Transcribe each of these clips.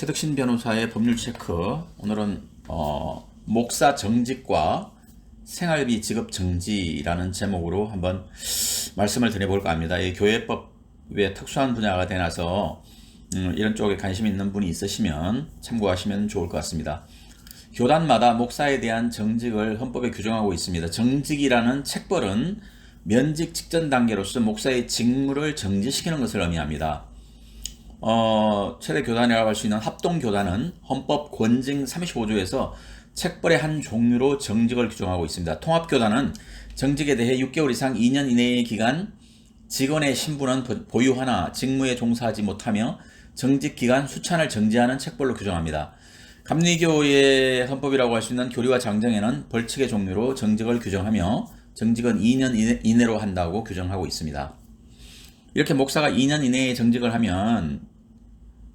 최덕신 변호사의 법률 체크. 오늘은 어, 목사 정직과 생활비 지급 정지라는 제목으로 한번 말씀을 드려볼까 합니다. 이 교회법의 특수한 분야가 되나서 음, 이런 쪽에 관심 있는 분이 있으시면 참고하시면 좋을 것 같습니다. 교단마다 목사에 대한 정직을 헌법에 규정하고 있습니다. 정직이라는 책벌은 면직 직전 단계로서 목사의 직무를 정지시키는 것을 의미합니다. 어, 최대 교단이라고 할 수 있는 합동교단은 헌법 권징 35조에서 책벌의 한 종류로 정직을 규정하고 있습니다. 통합교단은 정직에 대해 6개월 이상 2년 이내의 기간 직원의 신분은 보- 보유하나 직무에 종사하지 못하며 정직 기간 수찬을 정지하는 책벌로 규정합니다. 감리교의 헌법이라고 할 수 있는 교리와 장정에는 벌칙의 종류로 정직을 규정하며 정직은 2년 이내- 이내로 한다고 규정하고 있습니다. 이렇게 목사가 2년 이내에 정직을 하면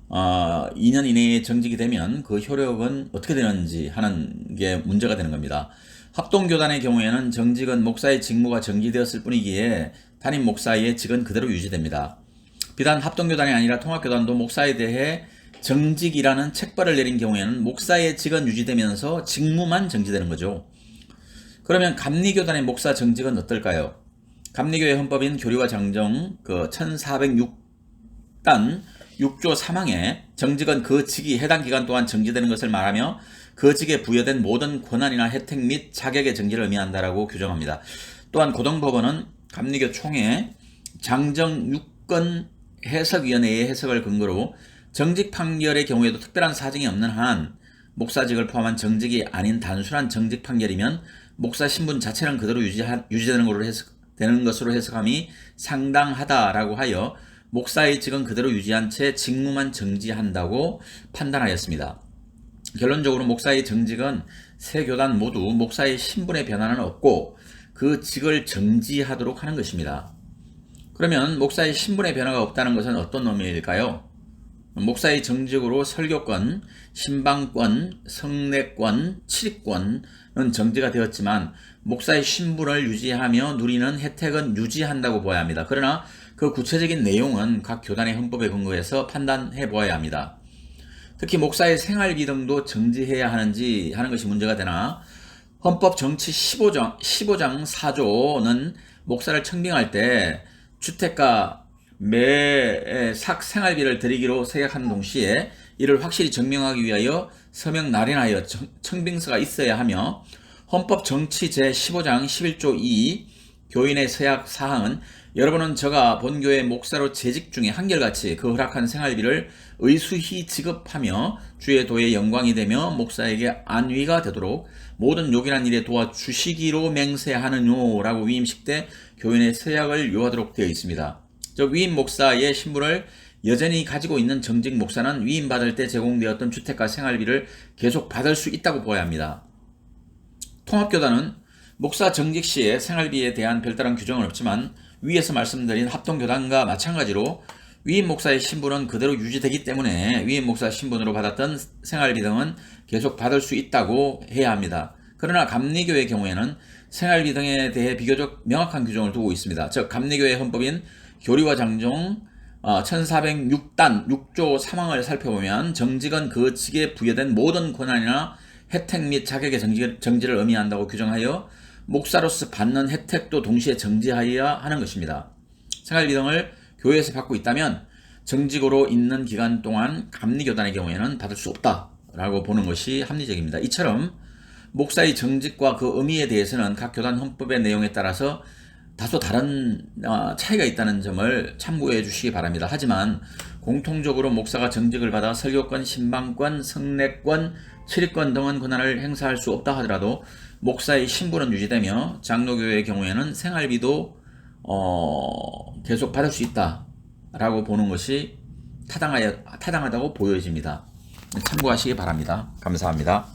어, 2년 이내에 정직이 되면 그 효력은 어떻게 되는지 하는 게 문제가 되는 겁니다. 합동교단의 경우에는 정직은 목사의 직무가 정지되었을 뿐이기에 담임 목사의 직은 그대로 유지됩니다. 비단 합동교단이 아니라 통합교단도 목사에 대해 정직이라는 책벌을 내린 경우에는 목사의 직은 유지되면서 직무만 정지되는 거죠. 그러면 감리교단의 목사 정직은 어떨까요? 감리교의 헌법인 교리와 장정 그 1406단 6조 3항에 정직은 그 직이 해당 기간 동안 정지되는 것을 말하며 그 직에 부여된 모든 권한이나 혜택 및 자격의 정지를 의미한다라고 규정합니다. 또한 고등법원은 감리교 총회 장정 6건 해석위원회의 해석을 근거로 정직 판결의 경우에도 특별한 사정이 없는 한 목사직을 포함한 정직이 아닌 단순한 정직 판결이면 목사 신분 자체는 그대로 유지하, 유지되는 것으로 해석, 되는 것으로 해석함이 상당하다라고 하여 목사의 직은 그대로 유지한 채 직무만 정지한다고 판단하였습니다. 결론적으로 목사의 정직은 세 교단 모두 목사의 신분의 변화는 없고 그 직을 정지하도록 하는 것입니다. 그러면 목사의 신분의 변화가 없다는 것은 어떤 의미일까요? 목사의 정직으로 설교권, 신방권, 성례권, 칠익권은 정지가 되었지만 목사의 신분을 유지하며 누리는 혜택은 유지한다고 보아야 합니다. 그러나 그 구체적인 내용은 각 교단의 헌법에 근거해서 판단해 보아야 합니다. 특히 목사의 생활비 등도 정지해야 하는지 하는 것이 문제가 되나 헌법 정치 15장, 15장 4조는 목사를 청빙할 때 주택가 매삭 생활비를 드리기로 생각하는 동시에 이를 확실히 증명하기 위하여 서명 날인하여 청- 청빙서가 있어야 하며 헌법 정치 제15장 11조 2 교인의 서약 사항은 여러분은 저가 본교의 목사로 재직 중에 한결같이 그 허락한 생활비를 의수히 지급하며 주의 도에 영광이 되며 목사에게 안위가 되도록 모든 요긴한 일에 도와주시기로 맹세하느뇨라고 위임식 때 교인의 서약을 요하도록 되어 있습니다. 저 위임 목사의 신분을 여전히 가지고 있는 정직 목사는 위임받을 때 제공되었던 주택과 생활비를 계속 받을 수 있다고 보아야 합니다. 통합교단은 목사 정직 시에 생활비에 대한 별다른 규정은 없지만 위에서 말씀드린 합동교단과 마찬가지로 위임 목사의 신분은 그대로 유지되기 때문에 위임 목사 신분으로 받았던 생활비 등은 계속 받을 수 있다고 해야 합니다. 그러나 감리교의 경우에는 생활비 등에 대해 비교적 명확한 규정을 두고 있습니다. 즉 감리교의 헌법인 교리와 장종 1406단 6조 3항을 살펴보면 정직은 그 직에 부여된 모든 권한이나 혜택 및 자격의 정지, 정지를 의미한다고 규정하여 목사로서 받는 혜택도 동시에 정지하여야 하는 것입니다. 생활비 등을 교회에서 받고 있다면 정직으로 있는 기간 동안 감리교단의 경우에는 받을 수 없다라고 보는 것이 합리적입니다. 이처럼 목사의 정직과 그 의미에 대해서는 각 교단 헌법의 내용에 따라서 다소 다른 어, 차이가 있다는 점을 참고해 주시기 바랍니다. 하지만 공통적으로 목사가 정직을 받아 설교권, 신방권, 성례권, 출입권 등은 권한을 행사할 수 없다 하더라도 목사의 신분은 유지되며 장로교의 경우에는 생활비도 어, 계속 받을 수 있다라고 보는 것이 타당하여, 타당하다고 보여집니다. 참고하시기 바랍니다. 감사합니다.